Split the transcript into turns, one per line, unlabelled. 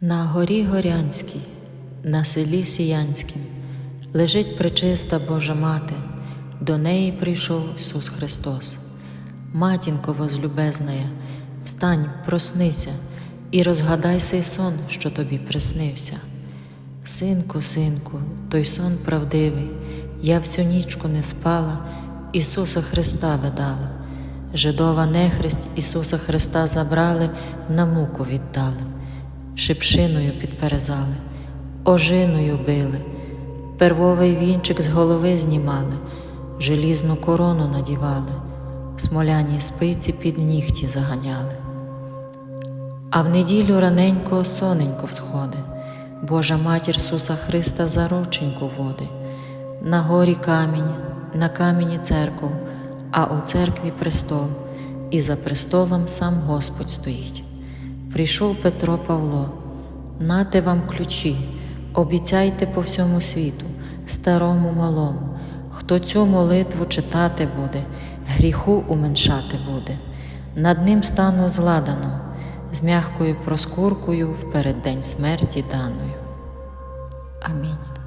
На горі Горянській, на селі Сіянськім, лежить пречиста Божа Мати, до неї прийшов Ісус Христос. Матінко возлюбезная, встань, проснися і розгадай сей сон, що тобі приснився. Синку, синку, той сон правдивий, я всю нічку не спала, Ісуса Христа видала. Жидова нехресть Ісуса Христа забрали, на муку віддали, шипшиною підперезали, ожиною били, первовий вінчик з голови знімали, желізну корону надівали, смоляні спиці під нігті заганяли. А в неділю раненько соненько всходи, Божа матір Ісуса Христа за рученьку води, на горі камінь, на камені церков, а у церкві престол, і за престолом сам Господь стоїть. Прийшов Петро Павло, нате вам ключі, обіцяйте по всьому світу, старому малому, хто цю молитву читати буде, гріху уменшати буде, над ним стану зладано, з м'якою проскуркою в переддень смерті даною. Амінь.